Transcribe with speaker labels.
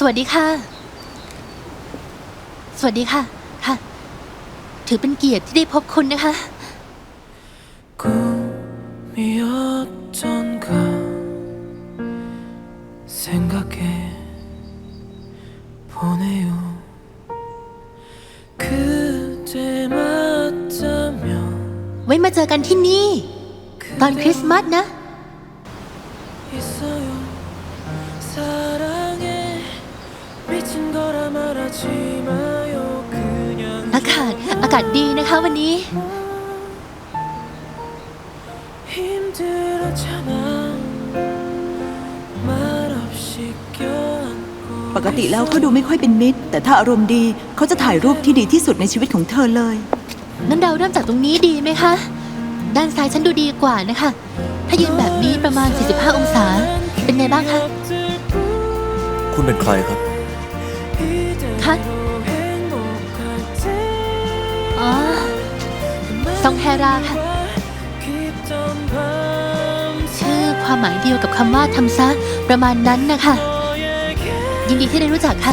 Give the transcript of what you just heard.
Speaker 1: สวัสดีค่ะ สวัสดีค่ะ ค่ะ ถือเป็นเกียรติที่ได้พบคุณนะคะ
Speaker 2: 꿈이었던가 생각해 보네요 그대 맞다면
Speaker 1: ไว้มาเจอกันที่นี่ ตอนคริสต์มาสนะ
Speaker 2: 있어요
Speaker 1: อากาศอากาศดีนะคะวันนี้
Speaker 3: ปกติแล้วเขาดูไม่ค่อยเป็นมิตร แต่ถ้าอารมณ์ดีเขาจะถ่ายรูปที่ดีที่สุดในชีวิตของเธอเลย
Speaker 1: งั้นเราเริ่มจากตรงนี้ดีไหมคะ ด้านซ้ายฉันดูดีกว่านะคะ ถ้ายืนแบบนี้ประมาณ 45 องศา เป็นไงบ้างคะ
Speaker 4: คุณเป็นใครครับ
Speaker 1: คะอ๋อซองแฮราค่ะ ชื่อความหมายเดียวกับคำว่าทำซะประมาณนั้นนะคะ ยินดีที่ได้รู้จักค่ะ